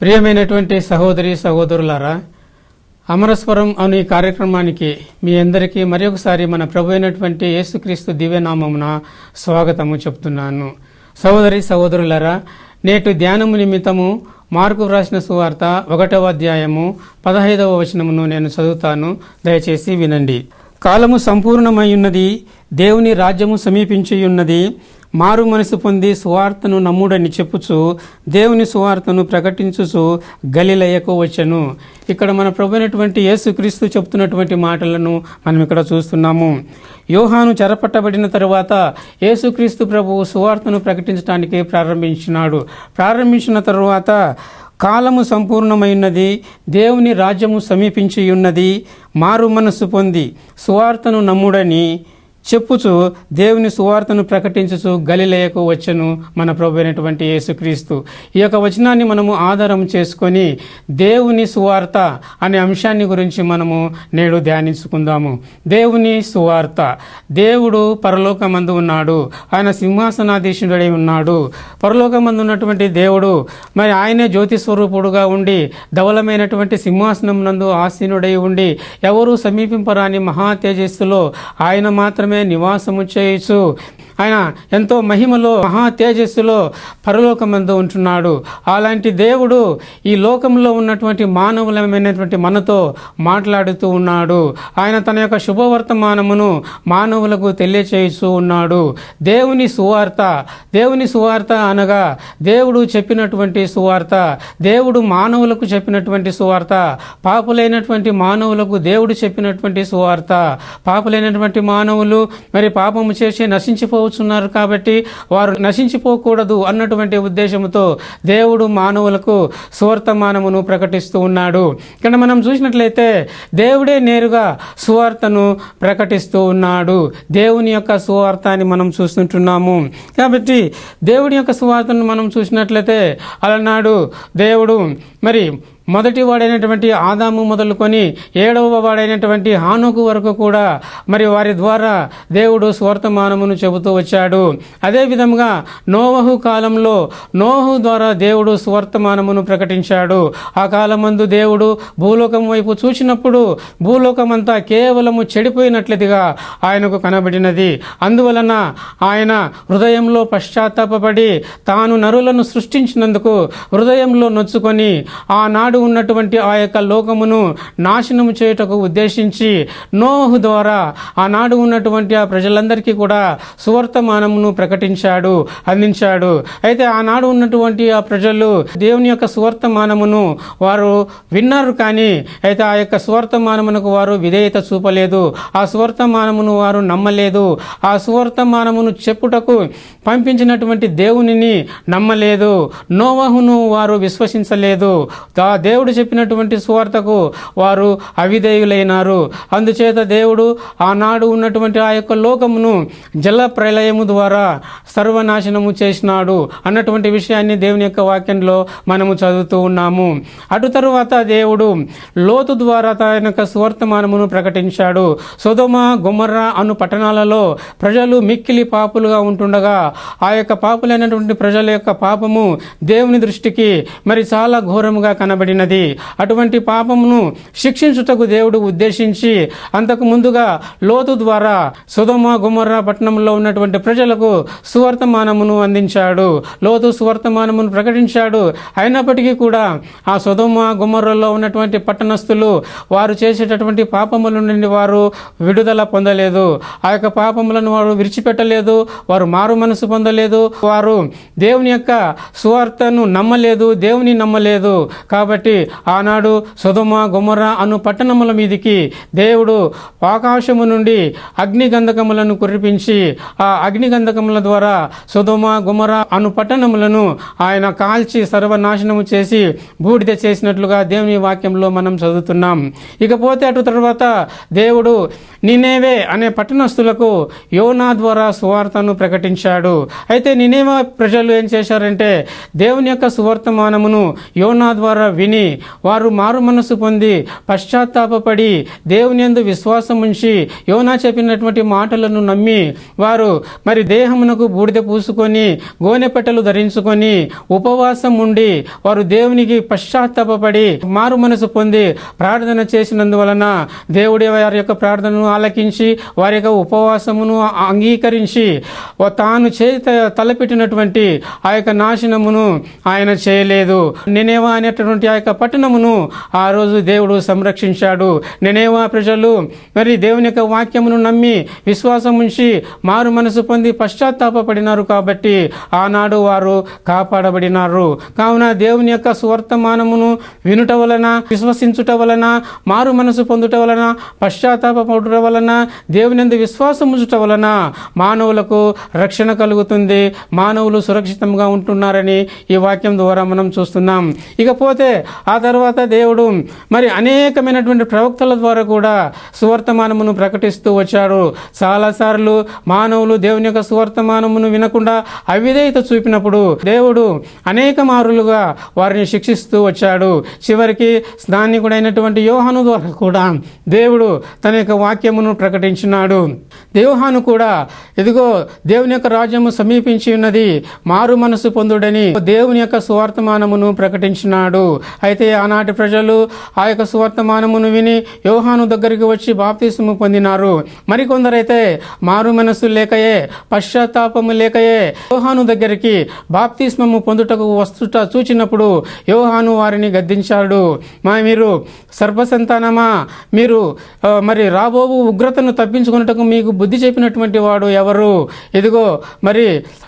ప్రియమైనటువంటి సహోదరి సహోదరులారా అమరస్వరం అనే కార్యక్రమానికి మీ అందరికీ మరి ఒకసారి మన ప్రభు అయినటువంటి యేసుక్రీస్తు దివ్యనామమున స్వాగతము చెప్తున్నాను. సహోదరి సహోదరులారా నేటి ధ్యానము నిమిత్తము మార్కు వ్రాసిన సువార్త ఒకటవ అధ్యాయము పదహైదవ వచనమును నేను చదువుతాను. దయచేసి వినండి. కాలము సంపూర్ణమై ఉన్నది దేవుని రాజ్యము సమీపించి ఉన్నది మారు మనసు పొంది సువార్తను నమ్ముడని చెప్పుచు దేవుని సువార్తను ప్రకటించుచు గలిలయకు వచ్చెను. ఇక్కడ మన ప్రభు అయినటువంటి యేసుక్రీస్తు చెప్తున్నటువంటి మాటలను మనం ఇక్కడ చూస్తున్నాము. యోహాను చెరపట్టబడిన తరువాత యేసుక్రీస్తు ప్రభువు సువార్తను ప్రకటించడానికి ప్రారంభించినాడు. ప్రారంభించిన తరువాత కాలము సంపూర్ణమైనది దేవుని రాజ్యము సమీపించి ఉన్నది మారు మనస్సు పొంది సువార్తను నమ్ముడని చెప్పుచు దేవుని సువార్తను ప్రకటించుచు గలిలయకు వచ్చను మన ప్రభు అయినటువంటి యేసుక్రీస్తు. ఈ యొక్క వచనాన్ని మనము ఆధారం చేసుకొని దేవుని సువార్త అనే అంశాన్ని గురించి మనము నేడు ధ్యానించుకుందాము. దేవుని సువార్త. దేవుడు పరలోకమందు ఉన్నాడు. ఆయన సింహాసనాధీశుడై ఉన్నాడు. పరలోకమందు ఉన్నటువంటి దేవుడు మరి ఆయనే జ్యోతి స్వరూపుడుగా ఉండి ధవలమైనటువంటి సింహాసనం నందు ఆసీనుడై ఉండి ఎవరు సమీపింపరాని మహా తేజస్సులో ఆయన మాత్రమే నివాసము చేయుచు. ఆయన ఎంతో మహిమలో మహా తేజస్సులో పరలోకమందు ఉంటున్నాడు. అలాంటి దేవుడు ఈ లోకంలో ఉన్నటువంటి మానవులమైనటువంటి మనతో మాట్లాడుతూ ఉన్నాడు. ఆయన తన యొక్క శుభవర్తమానమును మానవులకు తెలియచేస్తూ ఉన్నాడు. దేవుని సువార్త దేవుని సువార్త అనగా దేవుడు చెప్పినటువంటి సువార్త దేవుడు మానవులకు చెప్పినటువంటి సువార్త పాపులైనటువంటి మానవులకు దేవుడు చెప్పినటువంటి సువార్త పాపులైనటువంటి మానవులు మరి పాపము చేసి కూర్చున్నారు కాబట్టి వారు నశించిపోకూడదు అన్నటువంటి ఉద్దేశంతో దేవుడు మానవులకు సువర్తమానమును ప్రకటిస్తూ ఉన్నాడు. ఇక్కడ మనం చూసినట్లయితే దేవుడే నేరుగా సువార్తను ప్రకటిస్తూ ఉన్నాడు. దేవుని యొక్క సువార్తని మనం చూస్తుంటున్నాము. కాబట్టి దేవుడి యొక్క సువార్తను మనం చూసినట్లయితే అలనాడు దేవుడు మరి మొదటి వాడైనటువంటి ఆదాము మొదలుకొని ఏడవ వాడైనటువంటి హానుకు వరకు కూడా మరి వారి ద్వారా దేవుడు స్వర్తమానమును చెబుతూ వచ్చాడు. అదేవిధంగా నోవహు కాలంలో నోహు ద్వారా దేవుడు స్వర్తమానమును ప్రకటించాడు. ఆ కాలమందు దేవుడు భూలోకం వైపు చూసినప్పుడు భూలోకమంతా కేవలము చెడిపోయినట్లుగా ఆయనకు కనబడినది. అందువలన ఆయన హృదయంలో పశ్చాత్తాపడి తాను నరులను సృష్టించినందుకు హృదయంలో నొచ్చుకొని ఆనాడు ఉన్నటువంటి ఆ యొక్క లోకమును నాశనం చేయుటకు ఉద్దేశించి నోహు ద్వారా ఆనాడు ఉన్నటువంటి ఆ ప్రజలందరికీ కూడా సువర్తమానమును ప్రకటించాడు అందించాడు. అయితే ఆనాడు ఉన్నటువంటి ఆ ప్రజలు దేవుని యొక్క సువర్తమానమును వారు విన్నారు కానీ అయితే ఆ యొక్క సువర్తమానమునకు వారు విధేయత చూపలేదు. ఆ సువర్తమానమును వారు నమ్మలేదు. ఆ సువర్తమానమును చెప్పుటకు పంపించినటువంటి దేవునిని నమ్మలేదు. నోవహును వారు విశ్వసించలేదు. దేవుడు చెప్పినటువంటి సువార్తకు వారు అవిధేయులైనారు. అందుచేత దేవుడు ఆనాడు ఉన్నటువంటి ఆ యొక్క లోకమును జల ప్రళయము ద్వారా సర్వనాశనము చేసినాడు అన్నటువంటి విషయాన్ని దేవుని యొక్క వాక్యంలో మనము చదువుతూ ఉన్నాము. అటు తరువాత దేవుడు లోతు ద్వారా తన యొక్క సువర్తమానమును ప్రకటించాడు. సుధమ గుమర్రా అను పట్టణాలలో ప్రజలు మిక్కిలి పాపులుగా ఉంటుండగా ఆ యొక్క పాపులైనటువంటి ప్రజల యొక్క పాపము దేవుని దృష్టికి మరి చాలా ఘోరముగా కనబడినది అటువంటి పాపమును శిక్షించుటకు దేవుడు ఉద్దేశించి అంతకు ముందుగా లోతు ద్వారా సుధమ గుమర్రా పట్టణంలో ఉన్నటువంటి ప్రజలకు సువర్తమానమును అందించాడు. లోతు సువర్తమానమును ప్రకటించాడు. అయినప్పటికీ కూడా ఆ సుధమ గుమర్రలో ఉన్నటువంటి పట్టణస్థులు వారు చేసేటటువంటి పాపముల నుండి వారు విడుదల పొందలేదు. ఆ యొక్క పాపములను వారు విడిచిపెట్టలేదు. వారు మారు మనసు పొందలేదు. వారు దేవుని యొక్క సువార్తను నమ్మలేదు. దేవుని నమ్మలేదు. కాబట్టి ఆనాడు సుధుమ గుమర అను పట్టణముల మీదికి దేవుడు ఆకాశము నుండి అగ్నిగంధకములను కురిపించి ఆ అగ్నిగంధకముల ద్వారా సుధుమ గుమర అను పట్టణములను ఆయన కాల్చి సర్వనాశనము చేసి బూడిద చేసినట్లుగా దేవుని వాక్యంలో మనం చదువుతున్నాం. ఇకపోతే అటు తర్వాత దేవుడు నినేవే అనే పట్టణస్థులకు యోనా ద్వారా సువార్తను ప్రకటించాడు. అయితే నినేవా ప్రజలు ఏం చేశారంటే దేవుని యొక్క సువర్తమానమును యోనా ద్వారా విని వారు మారు మనసు పొంది పశ్చాత్తాపడి దేవుని ఎందు విశ్వాసం ఉంచి యోనా చెప్పినటువంటి మాటలను నమ్మి వారు మరి దేహమునకు బూడిద పూసుకొని గోనెపెట్టలు ధరించుకొని ఉపవాసం ఉండి వారు దేవునికి పశ్చాత్తాపడి మారు మనసు పొంది ప్రార్థన చేసినందువలన దేవుడి వారి యొక్క ప్రార్థనను ఆలకించి వారి యొక్క ఉపవాసమును అంగీకరించి తాను చేత తలపెట్టినటువంటి ఆ యొక్క నాశనమును ఆయన చేయలేదు. నెనేవా అనేటటువంటి ఆ యొక్క పట్టణమును ఆ రోజు దేవుడు సంరక్షించాడు. నెనేవా ప్రజలు మరి దేవుని యొక్క వాక్యమును నమ్మి విశ్వాసం ఉంచి మారు మనసు పొంది పశ్చాత్తాపడినారు కాబట్టి ఆనాడు వారు కాపాడబడినారు. కావున దేవుని యొక్క సువర్తమానమును వినుట వలన విశ్వసించుట వలన మారు మనసు పొందుట వలన పశ్చాత్తాపడుట వలన దేవునిందు విశ్వాసం ఉంచుట వలన మానవులకు రక్షణ కలుగుతుంది. మానవులు సురక్షితంగా ఉంటున్నారని ఈ వాక్యం ద్వారా మనం చూస్తున్నాం. ఇకపోతే ఆ తర్వాత దేవుడు మరి అనేకమైనటువంటి ప్రవక్తల ద్వారా కూడా సువర్తమానమును ప్రకటిస్తూ వచ్చారు చాలాసార్లు మానవులు దేవుని యొక్క సువర్తమానమును వినకుండా అవిధేయత చూపినప్పుడు దేవుడు అనేక మారులుగా వారిని శిక్షిస్తూ వచ్చాడు. చివరికి స్నానికుడైనటువంటి యోహను ద్వారా కూడా దేవుడు తన యొక్క సత్యమును ప్రకటించినాడు. దేవహాను కూడా ఇదిగో దేవుని యొక్క రాజ్యము సమీపించి ఉన్నది మారు మనసు పొందుడని దేవుని యొక్క సువర్తమానమును ప్రకటించినాడు. అయితే ఆనాటి ప్రజలు ఆ యొక్క సువర్తమానమును విని యోహాను దగ్గరికి వచ్చి బాప్తీసము పొందినారు. మరికొందరైతే మారు మనసు లేకయే పశ్చాత్తాపము లేకయే యోహాను దగ్గరికి బాప్తిస్మము పొందుటకు వస్తుట చూచినప్పుడు యోహాను వారిని గద్దించాడు. మా మీరు సర్పసంతానమా మీరు మరి రాబోవు ఉగ్రతను తప్పించుకున్నటకు మీకు బుద్ధి చెప్పినటువంటి వాడు ఎవరు? ఇదిగో మరి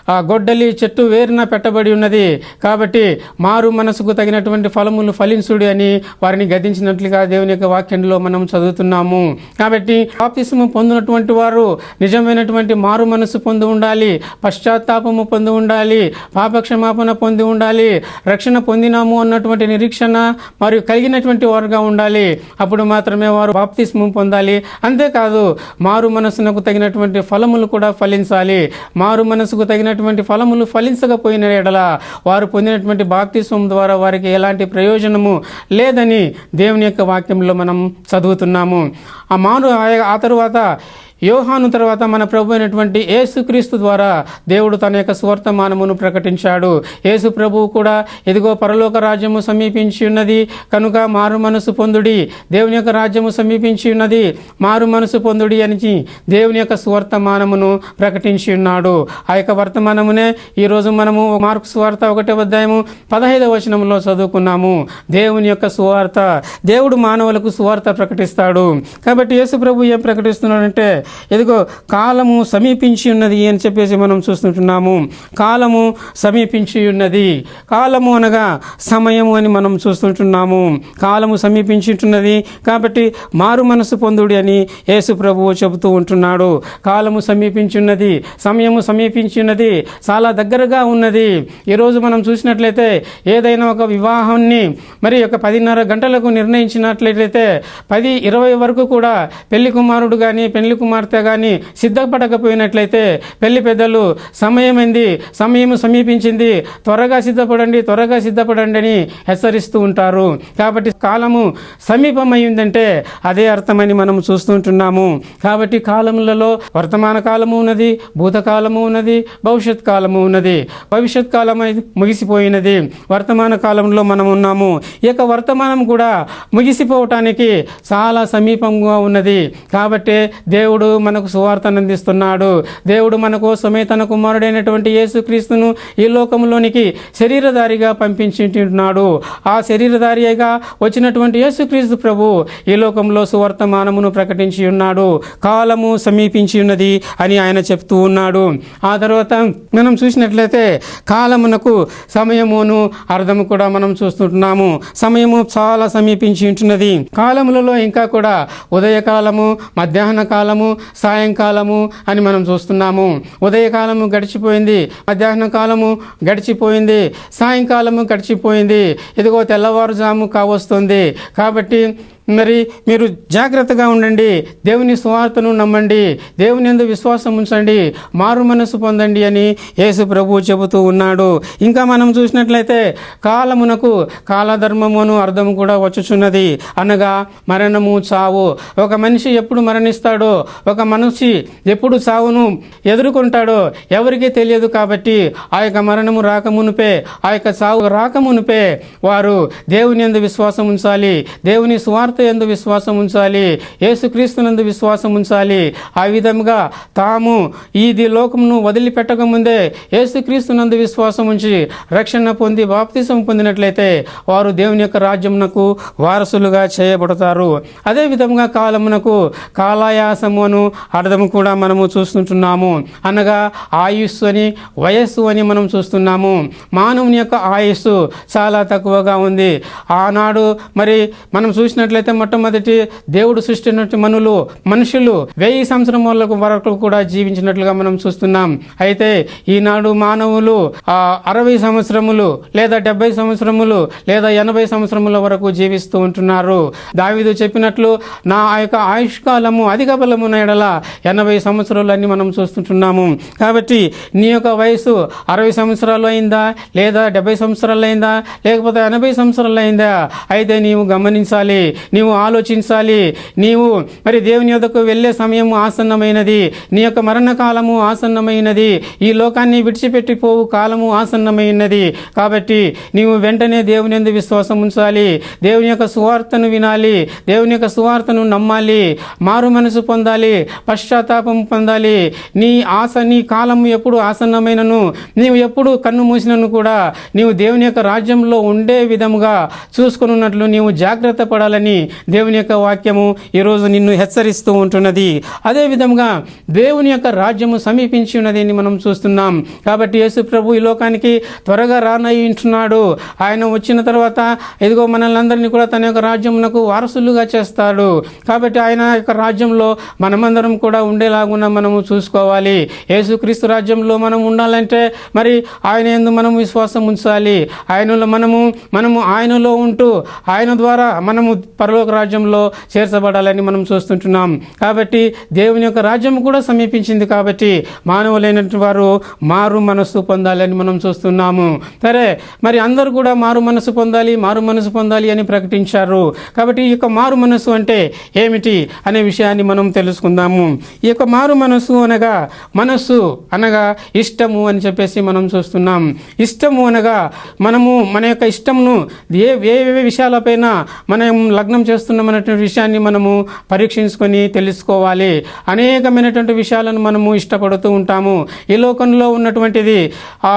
ఆ గొడ్డలి చెట్టు వేరున పెట్టబడి ఉన్నది. కాబట్టి మారు మనసుకు తగినటువంటి ఫలములు ఫలించుడి అని వారిని గదించినట్లుగా దేవుని యొక్క వాక్యంలో మనం చదువుతున్నాము. కాబట్టి బాప్తిస్ము పొందినటువంటి వారు నిజమైనటువంటి మారు మనసు పొంది ఉండాలి పశ్చాత్తాపము పొంది ఉండాలి పాపక్షమాపణ పొంది ఉండాలి రక్షణ పొందినాము అన్నటువంటి నిరీక్షణ మరియు కలిగినటువంటి వారుగా ఉండాలి. అప్పుడు మాత్రమే వారు బాప్తిస్మం పొందాలి. అంతేకాదు మారు మనసునకు తగినటువంటి ఫలములు కూడా ఫలించాలి. మారు మనసుకు తగినటువంటి ఫలములు ఫలించకపోయిన ఎడల వారు పొందినటువంటి బాప్తిస్మం ద్వారా వారికి ఎలాంటి ప్రయోజనము లేదని దేవుని యొక్క వాక్యంలో మనం చదువుతున్నాము. ఆ మారు ఆ- ఆ తరువాత యోహాను తర్వాత మన ప్రభు అయినటువంటి యేసుక్రీస్తు ద్వారా దేవుడు తన యొక్క స్వర్తమానమును ప్రకటించాడు. యేసు ప్రభువు కూడా ఇదిగో పరలోక రాజ్యము సమీపించి ఉన్నది కనుక మారు మనసు పొందుడి. దేవుని యొక్క రాజ్యము సమీపించి ఉన్నది మారు మనసు పొందుడి అని దేవుని యొక్క స్వర్తమానమును ప్రకటించి ఉన్నాడు. ఆ యొక్క వర్తమానమునే ఈరోజు మనము మార్కు స్వార్త ఒకటే అధ్యాయము పదహైదవ వచనంలో చదువుకున్నాము. దేవుని యొక్క సువార్త దేవుడు మానవులకు సువార్త ప్రకటిస్తాడు. కాబట్టి యేసు ప్రభు ఏం ప్రకటిస్తున్నాడంటే ఎదుగో కాలము సమీపించి ఉన్నది అని చెప్పేసి మనం చూస్తుంటున్నాము. కాలము సమీపించి ఉన్నది. కాలము అనగా సమయము అని మనం చూస్తుంటున్నాము. కాలము సమీపించుంటున్నది కాబట్టి మారు మనసు పొందుడి అని యేసు ప్రభువు చెబుతూ ఉంటున్నాడు. కాలము సమీపించి ఉన్నది సమయము సమీపించి ఉన్నది చాలా దగ్గరగా ఉన్నది. ఈరోజు మనం చూసినట్లయితే ఏదైనా ఒక వివాహాన్ని మరి ఒక పదిన్నర గంటలకు నిర్ణయించినట్లయితే పది ఇరవై వరకు కూడా పెళ్ళి కుమారుడు కానీ పెళ్ళి కుమార్తె కానీ సిద్ధపడకపోయినట్లయితే పెళ్ళి పెద్దలు సమయమైంది సమయం సమీపించింది. త్వరగా సిద్ధపడండి త్వరగా సిద్ధపడండి అని హెచ్చరిస్తూ ఉంటారు. కాబట్టి కాలము సమీపమైందంటే అదే అర్థమని మనం చూస్తుంటున్నాము. కాబట్టి కాలములలో వర్తమాన కాలము ఉన్నది భూతకాలము ఉన్నది భవిష్యత్ కాలము ఉన్నది. భవిష్యత్ కాలం అనేది ముగిసిపోయినది. వర్తమాన కాలంలో మనం ఉన్నాము. ఇక వర్తమానం కూడా ముగిసిపోవటానికి చాలా సమీపంగా ఉన్నది. కాబట్టి దేవుడు మనకు సువార్తను అందిస్తున్నాడు. దేవుడు మన కోసమే తన కుమారుడైనటువంటి యేసుక్రీస్తును ఈ లోకంలోనికి శరీరధారిగా పంపించుంటున్నాడు. ఆ శరీరధారిగా వచ్చినటువంటి యేసుక్రీస్తు ప్రభు ఈ లోకంలో సువర్తమానమును ప్రకటించి ఉన్నాడు. కాలము సమీపించి ఉన్నది అని ఆయన చెప్తూ ఉన్నాడు. ఆ తర్వాత మనం చూసినట్లయితే కాలమునకు సమయమును అర్థము కూడా మనం చూస్తుంటున్నాము. సమయము చాలా సమీపించి ఉంటున్నది. కాలములలో ఇంకా కూడా ఉదయకాలము మధ్యాహ్న కాలము సాయంకాలము అని మనం చూస్తున్నాము. ఉదయకాలము గడిచిపోయింది మధ్యాహ్న కాలము గడిచిపోయింది సాయంకాలము గడిచిపోయింది. ఇదిగో తెల్లవారుజాము కావస్తుంది. కాబట్టి మరి మీరు జాగ్రత్తగా ఉండండి. దేవుని సువార్తను నమ్మండి. దేవుని ఎందు విశ్వాసం ఉంచండి. మారు మనసు పొందండి అని యేసు ప్రభువు చెబుతూ ఉన్నాడు. ఇంకా మనం చూసినట్లయితే కాలమునకు కాలధర్మమును అర్థం కూడా వచ్చుచున్నది. అనగా మరణము చావు. ఒక మనిషి ఎప్పుడు మరణిస్తాడో ఒక మనిషి ఎప్పుడు చావును ఎదుర్కొంటాడో ఎవరికీ తెలియదు కాబట్టి ఆ యొక్క మరణము రాకమునుపే ఆ యొక్క చావు రాకమునుపే వారు దేవుని ఎందు విశ్వాసం ఉంచాలి. దేవుని సువార్త ఎందు విశ్వాసం ఉంచాలి యేసుక్రీస్తునందు విశ్వాసం ఉంచాలి. ఆ విధంగా తాము ఇది లోకమును వదిలిపెట్టక ముందే యేసుక్రీస్తునందు విశ్వాసం ఉంచి రక్షణ పొంది బాప్తిసం పొందినట్లయితే వారు దేవుని యొక్క రాజ్యమునకు వారసులుగా చేయబడతారు. అదే విధంగా కాలమునకు కాలాయాసము అను కూడా మనము చూస్తుంటున్నాము. అనగా ఆయుస్సు అని వయస్సు అని మనం చూస్తున్నాము. మానవుని యొక్క ఆయుస్సు చాలా తక్కువగా ఉంది. ఆనాడు మరి మనం చూసినట్లయితే మొట్టమొదటి దేవుడు సృష్టించిన మనులు మనుషులు వెయ్యి సంవత్సరముల వరకు కూడా జీవించినట్లుగా మనం చూస్తున్నాం. అయితే ఈనాడు మానవులు ఆ అరవై సంవత్సరములు లేదా డెబ్బై సంవత్సరములు లేదా ఎనభై సంవత్సరముల వరకు జీవిస్తూ ఉంటున్నారు. దావిదు చెప్పినట్లు నా యొక్క ఆయుష్కాలము అధిక బలమున ఎడల ఎనభై సంవత్సరాలు మనం చూస్తుంటున్నాము. కాబట్టి నీ యొక్క వయసు అరవై సంవత్సరాలు అయిందా? లేదా డెబ్బై సంవత్సరాలు అయిందా? లేకపోతే ఎనభై సంవత్సరాలు అయిందా? అయితే నీవు గమనించాలి నీవు ఆలోచించాలి. నీవు మరి దేవుని యొద్దకు వెళ్ళే సమయం ఆసన్నమైనది. నీ యొక్క మరణకాలము ఆసన్నమైనది. ఈ లోకాన్ని విడిచిపెట్టి పోవు కాలము ఆసన్నమైనది. కాబట్టి నీవు వెంటనే దేవుని ఎందు విశ్వాసం ఉంచాలి. దేవుని యొక్క సువార్తను వినాలి. దేవుని యొక్క సువార్తను నమ్మాలి. మారు మనసు పొందాలి. పశ్చాత్తాపం పొందాలి. నీ ఆశ నీ కాలము ఎప్పుడు ఆసన్నమైనను నీవు ఎప్పుడు కన్ను మూసినను కూడా నీవు దేవుని యొక్క రాజ్యంలో ఉండే విధముగా చూసుకున్నట్లు నీవు జాగ్రత్త పడాలని దేవుని యొక్క వాక్యము ఈరోజు నిన్ను హెచ్చరిస్తూ ఉంటున్నది. అదేవిధంగా దేవుని యొక్క రాజ్యము సమీపించి ఉన్నది అని మనం చూస్తున్నాం. కాబట్టి యేసు ప్రభు ఈ లోకానికి త్వరగా రానయ్యుంటున్నాడు ఆయన వచ్చిన తర్వాత ఇదిగో మనల్ని అందరినీ కూడా తన యొక్క రాజ్యమునకు వారసులుగా చేస్తాడు. కాబట్టి ఆయన యొక్క రాజ్యంలో మనమందరం కూడా ఉండేలాగున మనము చూసుకోవాలి. యేసుక్రీస్తు రాజ్యంలో మనం ఉండాలంటే మరి ఆయన ఎందు మనం విశ్వాసం ఉంచాలి. ఆయనలో మనము మనము ఆయనలో ఉంటూ ఆయన ద్వారా మనము పరలోక రాజ్యంలో చేర్చబడాలని మనం చూస్తుంటున్నాం. కాబట్టి దేవుని యొక్క రాజ్యం కూడా సమీపించింది కాబట్టి మానవులైనటువంటి వారు మారు మనస్సు పొందాలని మనం చూస్తున్నాము. సరే మరి అందరూ కూడా మారు మనసు పొందాలి మారు మనసు పొందాలి అని ప్రకటించారు. కాబట్టి ఈ యొక్క మారు మనసు అంటే ఏమిటి అనే విషయాన్ని మనం తెలుసుకుందాము. ఈ యొక్క మారు మనసు అనగా మనస్సు అనగా ఇష్టము అని చెప్పేసి మనం చూస్తున్నాం. ఇష్టము అనగా మనము మన యొక్క ఇష్టమును ఏ ఏ ఏ విషయాలపైన మనం లగ్నం చేస్తున్నామనేటువంటి విషయాన్ని మనము పరీక్షించుకొని తెలుసుకోవాలి. అనేకమైనటువంటి విషయాలను మనము ఇష్టపడుతూ ఉంటాము. ఈ లోకంలో ఉన్నటువంటిది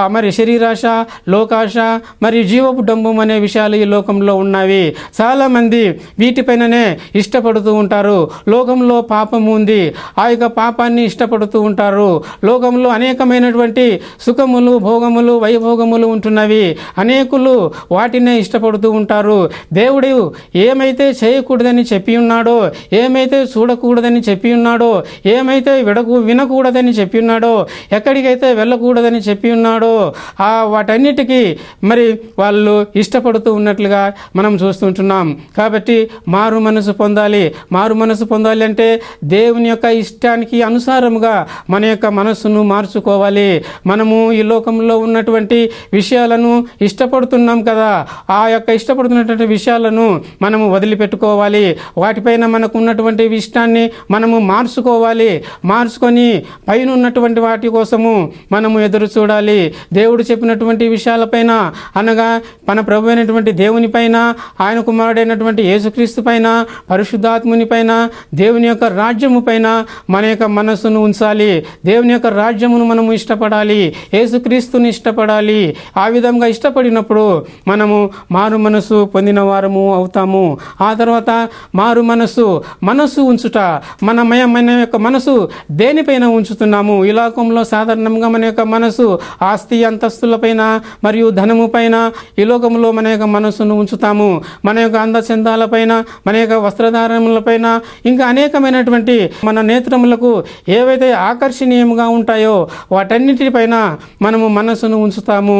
మరి శరీరాశ లోకాశ మరి జీవపు డంబం అనే విషయాలు ఈ లోకంలో ఉన్నవి. చాలామంది వీటిపైననే ఇష్టపడుతూ ఉంటారు. లోకంలో పాపం ఉంది. ఆ యొక్క పాపాన్ని ఇష్టపడుతూ ఉంటారు. లోకంలో అనేకమైనటువంటి సుఖములు భోగములు వైభోగములు ఉంటున్నవి. అనేకులు వాటినే ఇష్టపడుతూ ఉంటారు. దేవుడు ఏమైతే చేయకూడదని చెప్పి ఉన్నాడో ఏమైతే చూడకూడదని చెప్పి ఉన్నాడో ఏమైతే విడకు వినకూడదని చెప్పి ఉన్నాడో ఎక్కడికైతే వెళ్ళకూడదని చెప్పి ఉన్నాడో ఆ వాటన్నిటికీ మరి వాళ్ళు ఇష్టపడుతూ ఉన్నట్లుగా మనం చూస్తుంటున్నాం. కాబట్టి మారు మనసు పొందాలి. మారు మనసు పొందాలి అంటే దేవుని యొక్క ఇష్టానికి అనుసారముగా మన యొక్క మనస్సును మార్చుకోవాలి. మనము ఈ లోకంలో ఉన్నటువంటి విషయాలను ఇష్టపడుతున్నాం కదా. ఆ యొక్క ఇష్టపడుతున్నటువంటి విషయాలను మనము పెట్టుకోవాలి. వాటిపైన మనకు ఉన్నటువంటి ఇష్టాన్ని మనము మార్చుకోవాలి. మార్చుకొని పైన ఉన్నటువంటి వాటి కోసము మనము ఎదురు చూడాలి. దేవుడు చెప్పినటువంటి విషయాలపైన అనగా మన ప్రభు అయినటువంటి దేవుని పైన ఆయన కుమారుడైనటువంటి యేసుక్రీస్తు పైన పరిశుద్ధాత్ముని పైన దేవుని యొక్క రాజ్యము పైన మన యొక్క మనస్సును ఉంచాలి. దేవుని యొక్క రాజ్యమును మనము ఇష్టపడాలి. యేసుక్రీస్తుని ఇష్టపడాలి. ఆ విధంగా ఇష్టపడినప్పుడు మనము మారు మనసు పొందిన వారము అవుతాము. ఆ తర్వాత మారు మనసు మనస్సు ఉంచుట మన మన యొక్క మనసు దేనిపైన ఉంచుతున్నాము? ఈ లోకంలో సాధారణంగా మన యొక్క మనసు ఆస్తి అంతస్తులపైన మరియు ధనము పైన ఈ లోకంలో మన యొక్క మనసును ఉంచుతాము. మన యొక్క అందచందాలపైన మన యొక్క వస్త్రధారణలపైన ఇంకా అనేకమైనటువంటి మన నేత్రములకు ఏవైతే ఆకర్షణీయంగా ఉంటాయో వాటన్నిటిపైన మనము మనసును ఉంచుతాము.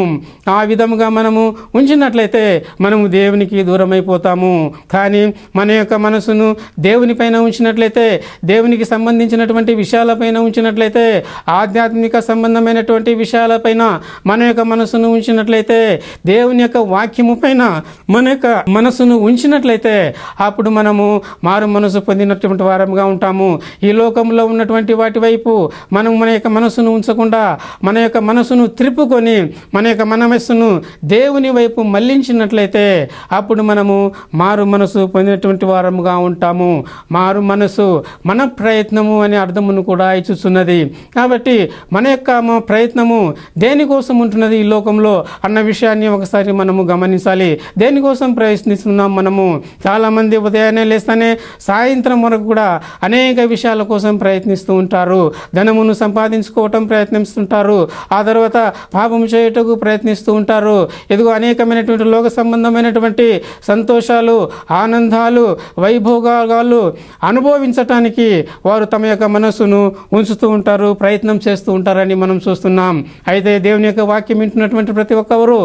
ఆ విధముగా మనము ఉంచినట్లయితే మనము దేవునికి దూరమైపోతాము. కానీ కానీ మన యొక్క మనసును దేవునిపైన ఉంచినట్లయితే దేవునికి సంబంధించినటువంటి విషయాలపైన ఉంచినట్లయితే ఆధ్యాత్మిక సంబంధమైనటువంటి విషయాలపైన మన యొక్క మనసును ఉంచినట్లయితే దేవుని యొక్క వాక్యము పైన మన యొక్క మనసును ఉంచినట్లయితే అప్పుడు మనము మారు మనసు పొందినటువంటి వారంగా ఉంటాము. ఈ లోకంలో ఉన్నటువంటి వాటి వైపు మనం మన యొక్క మనసును ఉంచకుండా మన యొక్క మనసును త్రిప్పుకొని మన యొక్క మనస్సును దేవుని వైపు మళ్ళించినట్లయితే అప్పుడు మనము మారు మనసు పొందినటువంటి వారముగా ఉంటాము. మారు మనసు మన ప్రయత్నము అనే అర్థమును కూడా ఇచ్చుచున్నది. కాబట్టి మన యొక్క ప్రయత్నము దేనికోసం ఉంటున్నది ఈ లోకంలో అన్న విషయాన్ని ఒకసారి మనము గమనించాలి. దేనికోసం ప్రయత్నిస్తున్నాం మనము? చాలామంది ఉదయాన్నే లేస్తానే సాయంత్రం వరకు కూడా అనేక విషయాల కోసం ప్రయత్నిస్తూ ఉంటారు. ధనమును సంపాదించుకోవటం ప్రయత్నిస్తుంటారు. ఆ తర్వాత పాపం చేయుటకు ప్రయత్నిస్తూ ఉంటారు. ఇదిగో అనేకమైనటువంటి లోక సంబంధమైనటువంటి సంతోషాలు ఆనందాలు వైభోగాలు అనుభవించటానికి వారు తమ యొక్క మనస్సును ఉంచుతూ ఉంటారు ప్రయత్నం చేస్తూ ఉంటారని మనం చూస్తున్నాం. అయితే దేవుని యొక్క వాక్యం వింటున్నటువంటి ప్రతి ఒక్కరు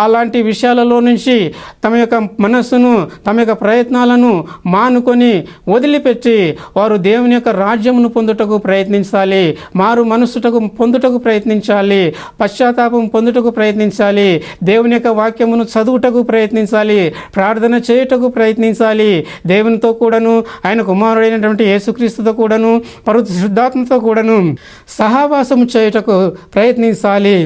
అలాంటి విషయాలలో నుంచి తమ యొక్క మనస్సును తమ యొక్క ప్రయత్నాలను మానుకొని వదిలిపెట్టి వారు దేవుని యొక్క రాజ్యమును పొందుటకు ప్రయత్నించాలి మారు మనసుటకు పొందుటకు ప్రయత్నించాలి పశ్చాత్తాపం పొందుటకు ప్రయత్నించాలి దేవుని యొక్క వాక్యమును చదువుటకు ప్రయత్నించాలి ప్రార్థన చేయుటకు ప్రయత్నించాలి దేవునితో కూడాను ఆయన కుమారుడైనటువంటి యేసుక్రీస్తుతో కూడాను పరిశుద్ధాత్మతో కూడాను సహవాసం చేయుటకు ప్రయత్నించాలి.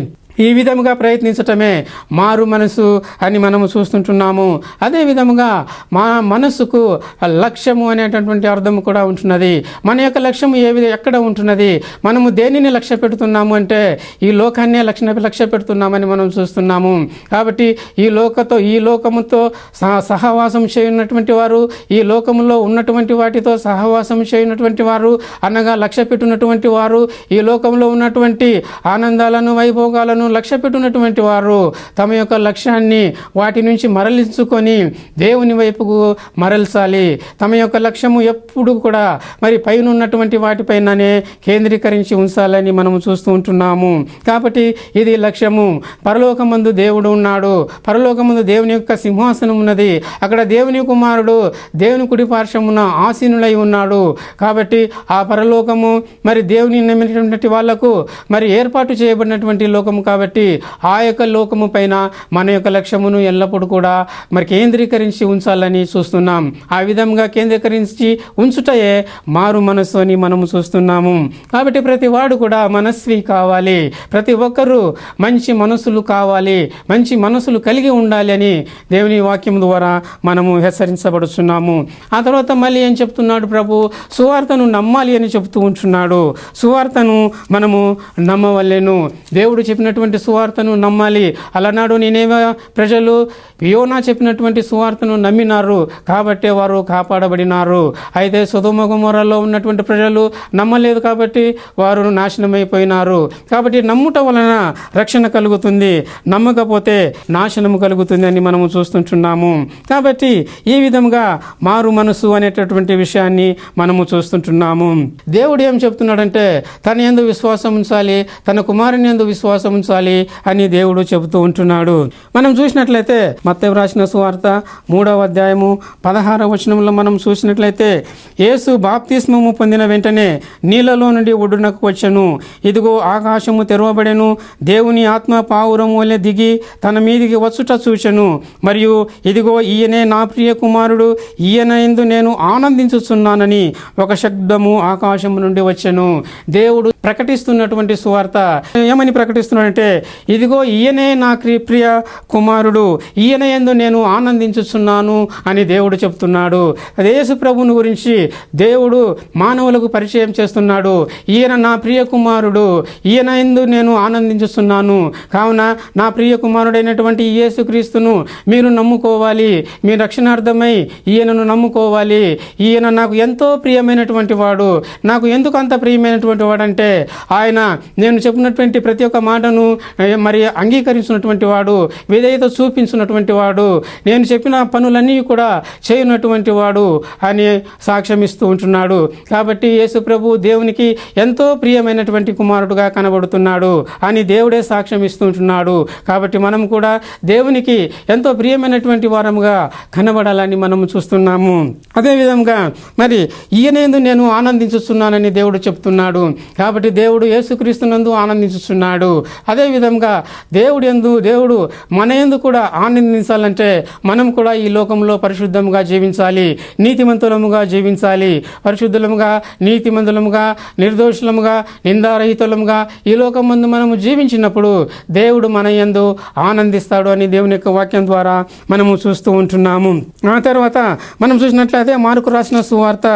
ఈ విధముగా ప్రయత్నించటమే మారు మనసు అని మనము చూస్తుంటున్నాము. అదే విధముగా మా మనస్సుకు లక్ష్యము అనేటటువంటి అర్థం కూడా ఉంటున్నది. మన యొక్క లక్ష్యం ఏ విధ ఎక్కడ ఉంటున్నది? మనము దేనిని లక్ష్య పెడుతున్నాము అంటే ఈ లోకాన్నే లక్ష్య లక్ష్య పెడుతున్నామని మనం చూస్తున్నాము. కాబట్టి ఈ లోకతో ఈ లోకముతో సహ- సహవాసం చేయనటువంటి వారు ఈ లోకములో ఉన్నటువంటి వాటితో సహవాసం చేయనటువంటి వారు అనగా లక్ష్య పెట్టినటువంటి వారు ఈ లోకంలో ఉన్నటువంటి ఆనందాలను వైభోగాలను లక్ష్య పెట్టున్నటువంటి వారు తమ యొక్క లక్ష్యాన్ని వాటి నుంచి మరలించుకొని దేవుని వైపుకు మరల్చాలి. తమ యొక్క లక్ష్యము ఎప్పుడు కూడా మరి పైన ఉన్నటువంటి వాటిపైననే కేంద్రీకరించి ఉంచాలని మనం చూస్తూ ఉంటున్నాము. కాబట్టి ఇది లక్ష్యము. పరలోకమందు దేవుడు ఉన్నాడు. పరలోకమందు దేవుని యొక్క సింహాసనం ఉన్నది. అక్కడ దేవుని కుమారుడు దేవుని కుడి పార్శ్వమున ఆసీనులై ఉన్నాడు. కాబట్టి ఆ పరలోకము మరి దేవుని నమ్మినటువంటి వాళ్ళకు మరి ఏర్పాటు చేయబడినటువంటి లోకము కాబట్టి ఆ యొక్క లోకము పైన మన యొక్క లక్ష్యమును ఎల్లప్పుడూ కూడా మరి కేంద్రీకరించి ఉంచాలని చూస్తున్నాం. ఆ విధంగా కేంద్రీకరించి ఉంచుటయే మారు మనస్సు అని మనము చూస్తున్నాము. కాబట్టి ప్రతి వాడు కూడా మనస్వి కావాలి. ప్రతి ఒక్కరూ మంచి మనసులు కావాలి. మంచి మనసులు కలిగి ఉండాలి అని దేవుని వాక్యం ద్వారా మనము హెచ్చరించబడుతున్నాము ఆ తర్వాత మళ్ళీ ఏం చెప్తున్నాడు ప్రభు? సువార్తను నమ్మాలి అని చెప్తూ ఉంటున్నాడు. సువార్తను మనము నమ్మవలేను. దేవుడు చెప్పినట్టు చెప్పినటువంటి సువార్తను నమ్మాలి. అలనాడు నేనేమో ప్రజలు యోనా చెప్పినటువంటి సువార్తను నమ్మినారు. కాబట్టే వారు కాపాడబడినారు. అయితే సుధుమగుమరలో ఉన్నటువంటి ప్రజలు నమ్మలేదు కాబట్టి వారు నాశనమైపోయినారు. కాబట్టి నమ్ముట వలన రక్షణ కలుగుతుంది. నమ్మకపోతే నాశనము కలుగుతుంది అని మనము చూస్తుంటున్నాము. కాబట్టి ఈ విధంగా మారు మనసు అనేటటువంటి విషయాన్ని మనము చూస్తుంటున్నాము. దేవుడు ఏం చెప్తున్నాడంటే తన ఎందు విశ్వాసం ఉంచాలి తన కుమారుని ఎందు విశ్వాసం ఉంచాలి అని దేవుడు చెబుతూ ఉంటున్నాడు. మనం చూసినట్లయితే మత్తయి రాసిన సువార్త మూడవ అధ్యాయము పదహార వచనంలో మనం చూసినట్లయితే యేసు బాప్తిస్మము పొందిన వెంటనే నీళ్ళలో నుండి ఒడ్డునకు వచ్చను. ఇదిగో ఆకాశము తెరవబడెను. దేవుని ఆత్మ పావురం వలె దిగి తన మీదికి వచ్చుట చూచెను. మరియు ఇదిగో ఈయనే నా ప్రియ కుమారుడు ఈయన ఎందు నేను ఆనందించుచున్నానని ఒక శబ్దము ఆకాశము నుండి వచ్చెను. దేవుడు ప్రకటిస్తున్నటువంటి సువార్త ఏమని ప్రకటిస్తున్నాడంటే ఇదిగో ఈయనే నా క్రి- ప్రియ కుమారుడు ఈయన ఎందు నేను ఆనందించుచున్నాను అని దేవుడు చెప్తున్నాడు. యేసు ప్రభుని గురించి దేవుడు మానవులకు పరిచయం చేస్తున్నాడు. ఈయన నా ప్రియ కుమారుడు ఈయన ఎందు నేను ఆనందించుస్తున్నాను కావున నా ప్రియ కుమారుడైనటువంటి యేసుక్రీస్తును మీరు నమ్ముకోవాలి. మీ రక్షణార్థమై ఈయనను నమ్ముకోవాలి. ఈయన నాకు ఎంతో ప్రియమైనటువంటి వాడు. నాకు ఎందుకు అంత ప్రియమైనటువంటి వాడంటే ఆయన నేను చెప్పినటువంటి ప్రతి ఒక్క మాటను మరి అంగీకరించినటువంటి వాడు విధేయత చూపించినటువంటి వాడు నేను చెప్పిన పనులన్నీ కూడా చేయనటువంటి వాడు అని సాక్ష్యం ఇస్తూ ఉంటున్నాడు. కాబట్టి యేసు ప్రభు దేవునికి ఎంతో ప్రియమైనటువంటి కుమారుడుగా కనబడుతున్నాడు అని దేవుడే సాక్ష్యం ఇస్తూ ఉంటున్నాడు. కాబట్టి మనం కూడా దేవునికి ఎంతో ప్రియమైనటువంటి వారముగా కనబడాలని మనం చూస్తున్నాము. అదేవిధంగా మరి ఈయనేందు నేను ఆనందించుతున్నానని దేవుడు చెప్తున్నాడు. కాబట్టి దేవుడు యేసుక్రీస్తునందు ఆనందించుతున్నాడు అదేవిధంగా దేవుడు ఎందు దేవుడు మన ఎందు కూడా ఆనందించాలంటే మనం కూడా ఈ లోకంలో పరిశుద్ధముగా జీవించాలి నీతిమంతులముగా జీవించాలి. పరిశుద్ధులముగా నీతిమంతులముగా నిర్దోషులముగా నిందారహితులముగా ఈ లోకం ముందు మనము జీవించినప్పుడు దేవుడు మన యందు ఆనందిస్తాడు అని దేవుని యొక్క వాక్యం ద్వారా మనము చూస్తూ ఉంటున్నాము. ఆ తర్వాత మనం చూసినట్లయితే మార్కు రాసిన సువార్త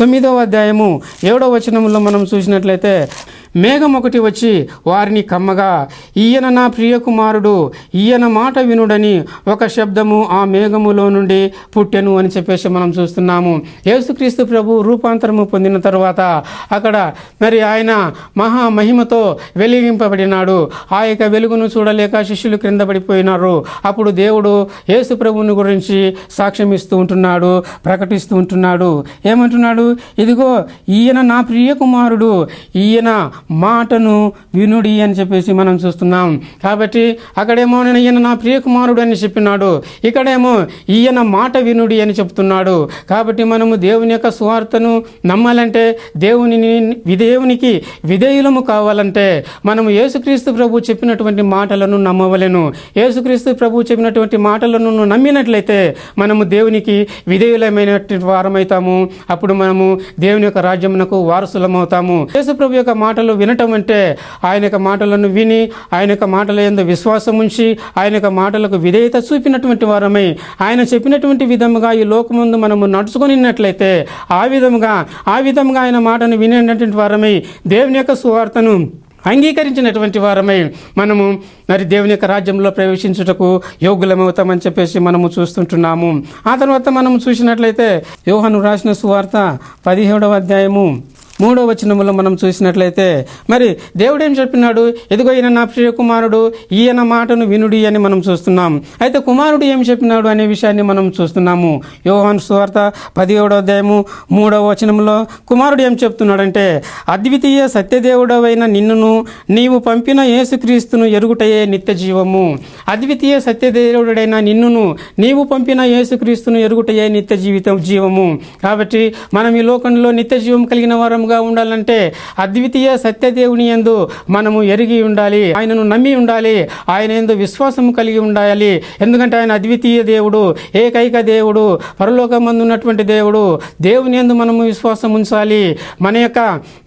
తొమ్మిదవ అధ్యాయము ఏడవ వచనంలో మనం చూసినట్లయితే మేఘం ఒకటి వచ్చి వారిని కమ్మగా ఈయన నా ప్రియకుమారుడు ఈయన మాట వినుడని ఒక శబ్దము ఆ మేఘములో నుండి పుట్టెను అని చెప్పేసి మనం చూస్తున్నాము. యేసుక్రీస్తు ప్రభు రూపాంతరము పొందిన తరువాత అక్కడ మరి ఆయన మహా మహిమతో వెలిగింపబడినాడు. ఆ యొక్క వెలుగును చూడలేక శిష్యులు క్రింద పడిపోయినారు. అప్పుడు దేవుడు యేసు ప్రభుని గురించి సాక్ష్యం ఇస్తూ ఉంటున్నాడు ప్రకటిస్తూ ఉంటున్నాడు. ఏమంటున్నాడు? ఇదిగో ఈయన నా ప్రియకుమారుడు ఈయన మాటను వినుడి అని చెప్పేసి మనం చూస్తున్నాం. కాబట్టి అక్కడేమో నేను ఈయన నా ప్రియ కుమారుడు అని చెప్పినాడు. ఇక్కడేమో ఈయన మాట వినుడి అని చెప్తున్నాడు. కాబట్టి మనము దేవుని యొక్క స్వార్థను నమ్మాలంటే దేవునిని విదేవునికి విధేయులము కావాలంటే మనము యేసుక్రీస్తు ప్రభు చెప్పినటువంటి మాటలను నమ్మవలెను. యేసుక్రీస్తు ప్రభు చెప్పినటువంటి మాటలను నమ్మినట్లయితే మనము దేవునికి విధేయులమైనటువంటి వారమవుతాము అప్పుడు మనము దేవుని యొక్క రాజ్యమునకు వారసులమవుతాము. యేసు ప్రభు యొక్క మాటలు వినటం అంటే ఆయన యొక్క మాటలను విని ఆయన యొక్క మాటల ఎందు విశ్వాసం ఉంచి ఆయన యొక్క మాటలకు విధేయత చూపినటువంటి వారమై ఆయన చెప్పినటువంటి విధముగా ఈ లోకముందు మనము నడుచుకునినట్లయితే ఆ విధముగా ఆ విధముగా ఆయన మాటను వినేటటువంటి వారమై దేవుని యొక్క సువార్తను అంగీకరించినటువంటి వారమై మనము మరి దేవుని యొక్క రాజ్యంలో ప్రవేశించుటకు యోగ్యులమవుతామని చెప్పేసి మనము చూస్తుంటున్నాము. ఆ తర్వాత మనము చూసినట్లయితే యోహను రాసిన సువార్త పదిహేడవ అధ్యాయము మూడో వచనములో మనం చూసినట్లయితే మరి దేవుడు ఏం చెప్పినాడు? ఎదుగో ఈయన నా ప్రియ కుమారుడు ఈయన మాటను వినుడి అని మనం చూస్తున్నాం. అయితే కుమారుడు ఏం చెప్పినాడు అనే విషయాన్ని మనం చూస్తున్నాము. యోహన్ సువార్త పదిహేడో అధ్యాయము మూడవ వచనంలో కుమారుడు ఏం చెప్తున్నాడంటే అద్వితీయ సత్యదేవుడవైన నిన్నును నీవు పంపిన యేసుక్రీస్తును ఎరుగుటయే నిత్య జీవము అద్వితీయ సత్యదేవుడైన నిన్నును నీవు పంపిన యేసుక్రీస్తును ఎరుగుటయే నిత్య జీవితం జీవము. కాబట్టి మనం ఈ లోకంలో నిత్య జీవం కలిగిన వారముగా ఉండాలంటే అద్వితీయ సత్యదేవుని యందు మనము ఎరిగి ఉండాలి ఆయనను నమ్మి ఉండాలి ఆయన ఎందు విశ్వాసం కలిగి ఉండాలి. ఎందుకంటే ఆయన అద్వితీయ దేవుడు ఏకైక దేవుడు పరలోకమందు ఉన్నటువంటి దేవుడు. దేవుని యందు మనము విశ్వాసం ఉంచాలి. మన యొక్క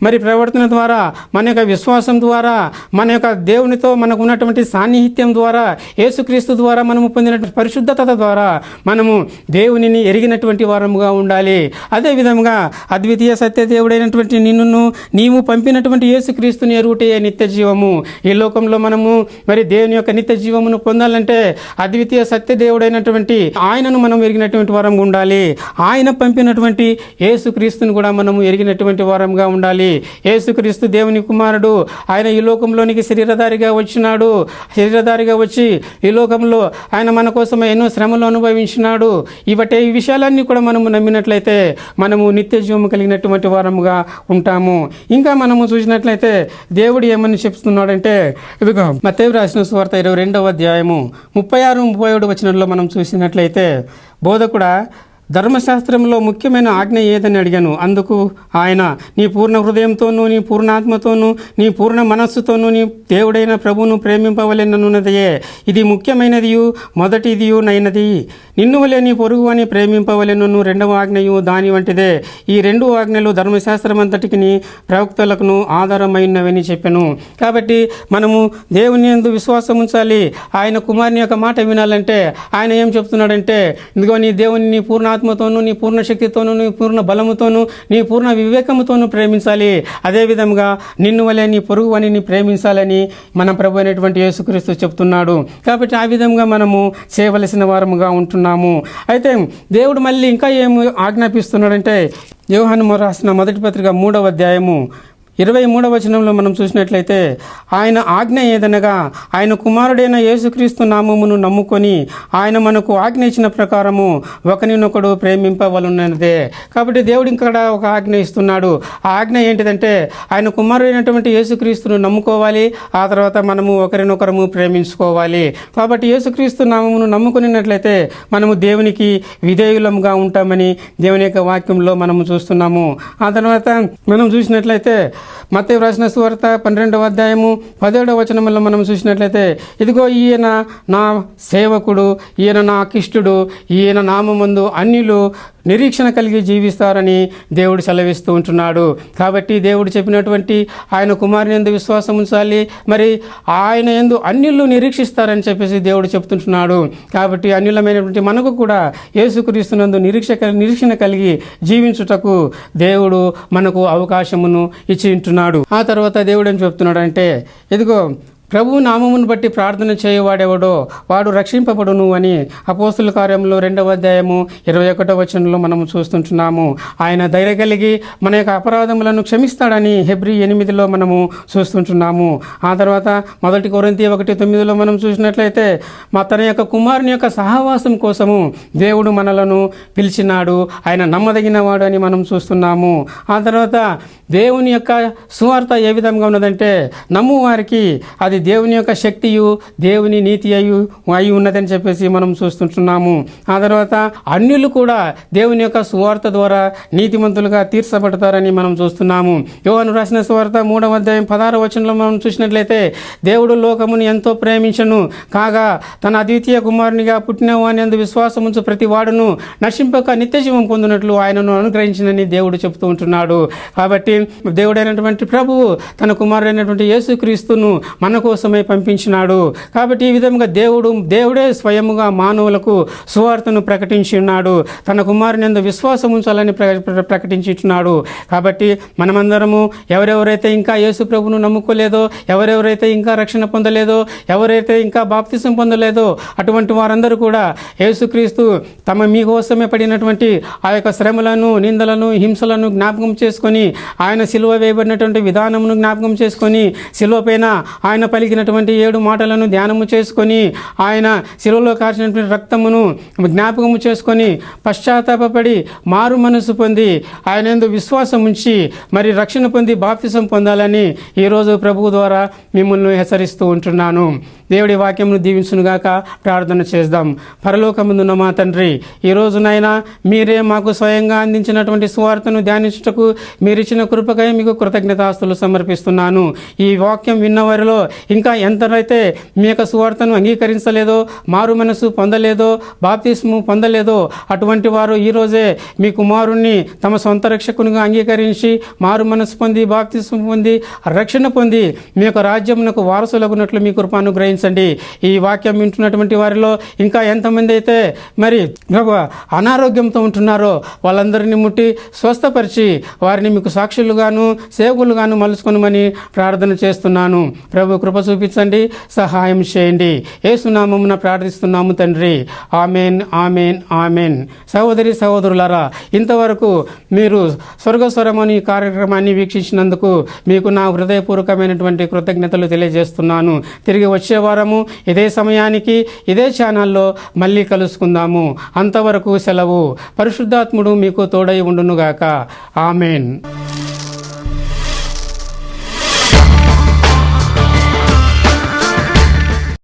మరి ప్రవర్తన ద్వారా మన యొక్క విశ్వాసం ద్వారా మన యొక్క దేవునితో మనకు ఉన్నటువంటి సాన్నిహిత్యం ద్వారా యేసుక్రీస్తు ద్వారా మనము పొందినటువంటి పరిశుద్ధత ద్వారా మనము దేవునిని ఎరిగినటువంటి వారముగా ఉండాలి. అదేవిధంగా అద్వితీయ సత్య దేవుడైనటువంటి నిన్ను నీవు పంపినటువంటి యేసుక్రీస్తుని ఎరుగుటే నిత్య జీవము ఈ లోకంలో మనము మరి దేవుని యొక్క నిత్య జీవమును పొందాలంటే అద్వితీయ సత్య దేవుడైనటువంటి ఆయనను మనం ఎరిగినటువంటి వారంగా ఉండాలి. ఆయన పంపినటువంటి యేసుక్రీస్తుని కూడా మనము ఎరిగినటువంటి వారంగా ఉండాలి. యేసుక్రీస్తు దేవుని కుమారుడు. ఆయన ఈ లోకంలోనికి శరీరధారిగా వచ్చినాడు. శరీరధారిగా వచ్చి ఈ లోకంలో ఆయన మన కోసం ఎన్నో శ్రమలు అనుభవించినాడు. ఇవటే ఈ విషయాలన్నీ కూడా మనము నమ్మినట్లయితే మనము నిత్య జీవము కలిగినటువంటి వారముగా ఉంటాము. ఇంకా మనము చూసినట్లయితే దేవుడు ఏమని చెప్తున్నాడంటే ఇదిగో మతేవి రాసిన సువార్త ఇరవై రెండవ అధ్యాయము ముప్పై ఆరు ముప్పై ఏడు వచనంలో మనం చూసినట్లయితే బోధకుడా ధర్మశాస్త్రంలో ముఖ్యమైన ఆజ్ఞ ఏదని అడిగాను. అందుకు ఆయన నీ పూర్ణ హృదయంతోనూ నీ పూర్ణాత్మతోనూ నీ పూర్ణ మనస్సుతోనూ నీ దేవుడైన ప్రభువును ప్రేమింపవలెననున్నదయే. ఇది ముఖ్యమైనదియు మొదటిదియు నైనది. నిన్ను వలె నీ పొరుగు అని ప్రేమింపవలెను రెండవ ఆజ్ఞయు దాని వంటిదే. ఈ రెండు ఆజ్ఞలు ధర్మశాస్త్రం అంతటికి ప్రవక్తలకు ఆధారమైనవని చెప్పాను. కాబట్టి మనము దేవుని ఎందు విశ్వాసం ఉంచాలి. ఆయన కుమారుని యొక్క మాట వినాలంటే ఆయన ఏం చెప్తున్నాడంటే ఇదిగో నీ దేవుని నీ పూర్ణాత్మతోనూ నీ పూర్ణ శక్తితోనూ నీ పూర్ణ బలముతోనూ నీ పూర్ణ వివేకముతోనూ ప్రేమించాలి. అదేవిధంగా నిన్ను వలె నీ పొరుగు అని నీ ప్రేమించాలని మన ప్రభు అయినటువంటి యేసుక్రీస్తు చెప్తున్నాడు. కాబట్టి ఆ విధంగా మనము చేయవలసిన వారముగా ఉంటున్నాము. అయితే దేవుడు మళ్ళీ ఇంకా ఏమి ఆజ్ఞాపిస్తున్నాడంటే యోహాను రాసిన మొదటి పత్రిక మూడవ అధ్యాయము ఇరవై మూడవ వచనంలో మనం చూసినట్లయితే ఆయన ఆజ్ఞ ఏదనగా ఆయన కుమారుడైన యేసుక్రీస్తు నామమును నమ్ముకొని ఆయన మనకు ఆజ్ఞ ఇచ్చిన ప్రకారము ఒకరినొకడు ప్రేమింపవలన్నదే కాబట్టి దేవుడు ఇక్కడ ఒక ఆజ్ఞ ఇస్తున్నాడు. ఆ ఆజ్ఞ ఏంటిదంటే ఆయన కుమారుడైనటువంటి యేసుక్రీస్తును నమ్ముకోవాలి ఆ తర్వాత మనము ఒకరినొకరము ప్రేమించుకోవాలి. కాబట్టి యేసుక్రీస్తు నామమును నమ్ముకున్నట్లయితే మనము దేవునికి విధేయులంగా ఉంటామని దేవుని యొక్క వాక్యంలో మనము చూస్తున్నాము. ఆ తర్వాత మనం చూసినట్లయితే మత్తయి వ్రాసిన సువార్త పన్నెండవ అధ్యాయము పదేడవ వచనంలో మనం చూసినట్లయితే ఇదిగో ఈయన నా సేవకుడు ఈయన నా కిష్టుడు ఈయన నామమందు అన్యులు నిరీక్షణ కలిగి జీవిస్తారని దేవుడు సెలవిస్తూ ఉంటున్నాడు. కాబట్టి దేవుడు చెప్పినటువంటి ఆయన కుమారుని ఎందు విశ్వాసం ఉంచాలి. మరి ఆయన ఎందు అన్యులు నిరీక్షిస్తారని చెప్పేసి దేవుడు చెప్తుంటున్నాడు. కాబట్టి అన్యులమైనటువంటి మనకు కూడా యేసుక్రీస్తునందు నిరీక్ష నిరీక్షణ కలిగి జీవించుటకు దేవుడు మనకు అవకాశమును ఇచ్చి ఉంటున్నాడు. ఆ తర్వాత దేవుడు ఏం చెప్తున్నాడు అంటే ఇదిగో ప్రభు నామమును బట్టి ప్రార్థన చేయవాడెవడో వాడు రక్షింపబడును అని అపోస్తుల కార్యంలో రెండవ అధ్యాయము ఇరవై ఒకటో వచనంలో మనము చూస్తుంటున్నాము. ఆయన ధైర్య కలిగి మన యొక్క అపరాధములను క్షమిస్తాడని హెబ్రి ఎనిమిదిలో మనము చూస్తుంటున్నాము. ఆ తర్వాత మొదటి కొరింతి ఒకటి తొమ్మిదిలో మనం చూసినట్లయితే మా తన యొక్క కుమారుని యొక్క సహవాసం కోసము దేవుడు మనలను పిలిచినాడు. ఆయన నమ్మదగినవాడు అని మనం చూస్తున్నాము. ఆ తర్వాత దేవుని యొక్క సువార్త ఏ విధంగా ఉన్నదంటే నమ్ము వారికి అది దేవుని యొక్క శక్తియు దేవుని నీతి అయి అయి ఉన్నదని చెప్పేసి మనం చూస్తుంటున్నాము. ఆ తర్వాత అన్యులు కూడా దేవుని యొక్క సువార్త ద్వారా నీతిమంతులుగా తీర్చబడతారని మనం చూస్తున్నాము. యోహాను రాసిన సువార్త మూడవ అధ్యాయం పదహారు వచనంలో మనం చూసినట్లయితే దేవుడు లోకమును ఎంతో ప్రేమించను కాగా తన అద్వితీయ కుమారునిగా పుట్టినవాని అందు విశ్వాసం ఉంచు ప్రతి వాడును నశింపక నిత్యజీవం పొందినట్లు ఆయనను అనుగ్రహించినని దేవుడు చెప్తూ ఉంటున్నాడు. కాబట్టి దేవుడైనటువంటి ప్రభువు తన కుమారుడైనటువంటి యేసుక్రీస్తును మన కోసమే పంపించినాడు. కాబట్టి ఈ విధంగా దేవుడు దేవుడే స్వయముగా మానవులకు సువార్తను ప్రకటించున్నాడు తన కుమారుని ఎందు విశ్వాసం ఉంచాలని ప్రకటించున్నాడు ప్రకటించుచున్నాడు కాబట్టి మనమందరము ఎవరెవరైతే ఇంకా యేసు ప్రభును నమ్ముకోలేదో ఎవరెవరైతే ఇంకా రక్షణ పొందలేదో ఎవరైతే ఇంకా బాప్తిసం పొందలేదో అటువంటి వారందరూ కూడా యేసుక్రీస్తు తమ మీకోసమే పడినటువంటి ఆ యొక్క శ్రమలను నిందలను హింసలను జ్ఞాపకం చేసుకొని ఆయన సిలువ వేయబడినటువంటి విధానమును జ్ఞాపకం చేసుకొని సిలువ పైన ఆయన పలికినటువంటి ఏడు మాటలను ధ్యానము చేసుకొని ఆయన సిలువలో కాచినటువంటి రక్తమును జ్ఞాపకము చేసుకొని పశ్చాత్తాపడి మారు మనసు పొంది ఆయన ఎందు విశ్వాసం ఉంచి మరి రక్షణ పొంది బాప్తిసం పొందాలని ఈరోజు ప్రభువు ద్వారా మిమ్మల్ని హెచ్చరిస్తూ ఉంటున్నాను. దేవుడి వాక్యమును దీవించునుగాక ప్రార్థన చేద్దాం. పరలోకముందున్న మా తండ్రి ఈ రోజునైనా మీరే మాకు స్వయంగా అందించినటువంటి సువార్తను ధ్యానించుటకు మీరిచ్చిన కృపకై మీకు కృతజ్ఞతాస్తులు సమర్పిస్తున్నాను. ఈ వాక్యం విన్న వారిలో ఇంకా ఎంతనైతే మీ యొక్క సువార్తను అంగీకరించలేదో మారు మనసు పొందలేదో బాప్తిస్ము పొందలేదో అటువంటి వారు ఈరోజే మీ కుమారుణ్ణి తమ సొంత రక్షకునిగా అంగీకరించి మారు మనసు పొంది బాప్తిస్ము పొంది రక్షణ పొంది మీ యొక్క రాజ్యమునకు వారసులగునట్లు మీ కృప అనుగ్రహించండి ఈ వాక్యం వింటున్నటువంటి వారిలో ఇంకా ఎంతమంది అయితే మరి ప్రభు అనారోగ్యంతో ఉంటున్నారో వాళ్ళందరినీ ముట్టి స్వస్థపరిచి వారిని మీకు సాక్షులుగాను సేవకులుగాను మలుచుకొనమని ప్రార్థన చేస్తున్నాను. ప్రభు కృప చూపించండి సహాయం చేయండి. ఏసునామమున ప్రార్థిస్తున్నాము తండ్రి. Amen amen amen. సహోదరి సహోదరులారా ఇంతవరకు మీరు స్వర్గస్వరం కార్యక్రమాన్ని వీక్షించినందుకు మీకు నా హృదయపూర్వకమైనటువంటి కృతజ్ఞతలు తెలియజేస్తున్నాను. తిరిగి వచ్చే వారము ఇదే సమయానికి ఇదే ఛానల్లో మళ్ళీ కలుసుకుందాము. అంతవరకు సెలవు. పరిశుద్ధాత్ముడు మీకు తోడై ఉండునుగాక. ఆమెన్.